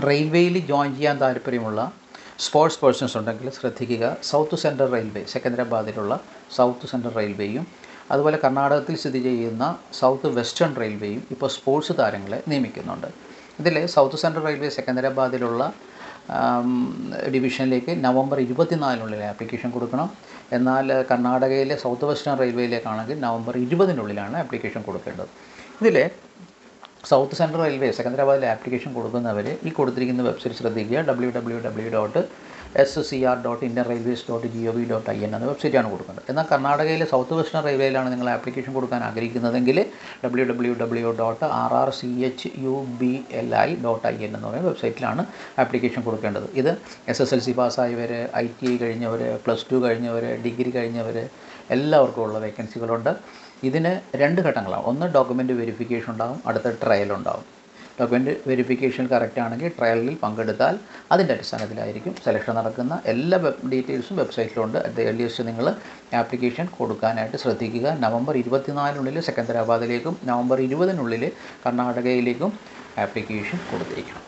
റെയിൽവേയിൽ ജോയിൻ ചെയ്യാൻ താല്പര്യമുള്ള സ്പോർട്സ് പേഴ്സൺസ് ഉണ്ടെങ്കിൽ ശ്രദ്ധിക്കുക. സൗത്ത് സെൻട്രൽ റെയിൽവേ സെക്കന്ദരാബാദിലുള്ള സൗത്ത് സെൻട്രൽ റെയിൽവേയും അതുപോലെ കർണാടകത്തിൽ സ്ഥിതി ചെയ്യുന്ന സൗത്ത് വെസ്റ്റേൺ റെയിൽവേയും ഇപ്പോൾ സ്പോർട്സ് താരങ്ങളെ നിയമിക്കുന്നുണ്ട്. ഇതിൽ സൗത്ത് സെൻട്രൽ റെയിൽവേ സെക്കന്ദരാബാദിലുള്ള ഡിവിഷനിലേക്ക് നവംബർ ഇരുപത്തിനാലിനുള്ളിൽ ആപ്ലിക്കേഷൻ കൊടുക്കണം. എന്നാൽ കർണാടകയിലെ സൗത്ത് വെസ്റ്റേൺ റെയിൽവേയിലേക്കാണെങ്കിൽ നവംബർ ഇരുപതിനുള്ളിലാണ് ആപ്ലിക്കേഷൻ കൊടുക്കേണ്ടത്. ഇതിൽ സൗത്ത് സെൻട്രൽ റെയിൽവേ സെക്കന്ദരാബാദിൽ ആപ്ലിക്കേഷൻ കൊടുക്കുന്നവർ ഈ കൊടുത്തിരിക്കുന്ന വെബ്സൈറ്റ് ശ്രദ്ധിക്കുക W W W dot S C R dot Indian railways dot G O V dot I N എന്ന വെബ്സൈറ്റാണ് കൊടുക്കുന്നത്. എന്നാൽ കർണാടകയിലെ സൗത്ത് വെസ്റ്റേൺ റെയിൽവേയിലാണ് നിങ്ങൾ ആപ്ലിക്കേഷൻ കൊടുക്കാൻ ആഗ്രഹിക്കുന്നതെങ്കിൽ W W W dot R R C H U B L I dot I N എന്ന് പറയുന്ന വെബ്സൈറ്റിലാണ് ആപ്ലിക്കേഷൻ കൊടുക്കേണ്ടത്. ഇത് എസ് എസ് എൽ സി പാസ്സായവർ ഐ ടി ഐ കഴിഞ്ഞവർ പ്ലസ് ടു കഴിഞ്ഞവർ ഡിഗ്രി കഴിഞ്ഞവർ എല്ലാവർക്കും ഉള്ള വേക്കൻസികളുണ്ട് ഇതിന് രണ്ട് ഘട്ടങ്ങളാണ്. ഒന്ന് ഡോക്യുമെന്റ് വെരിഫിക്കേഷൻ ഉണ്ടാകും അടുത്ത ട്രയൽ ഉണ്ടാകും ഡോക്യുമെന്റ് വെരിഫിക്കേഷൻ കറക്റ്റ് ആണെങ്കിൽ ട്രയലിൽ പങ്കെടുത്താൽ അതിന്റെ അടിസ്ഥാനത്തിലായിരിക്കും സെലക്ഷൻ നടക്കുന്ന എല്ലാ വെബ് ഡീറ്റെയിൽസും വെബ്സൈറ്റിലുണ്ട് അറ്റ് ഏർലിയസ്റ്റ് നിങ്ങൾ ആപ്ലിക്കേഷൻ കൊടുക്കാനായിട്ട് ശ്രദ്ധിക്കുക. നവംബർ ഇരുപത്തിനാലിനുള്ളിൽ സെക്കന്ദരാബാദിലേക്കും നവംബർ ഇരുപതിനുള്ളിൽ കർണാടകയിലേക്കും ആപ്ലിക്കേഷൻ കൊടുത്തിരിക്കണം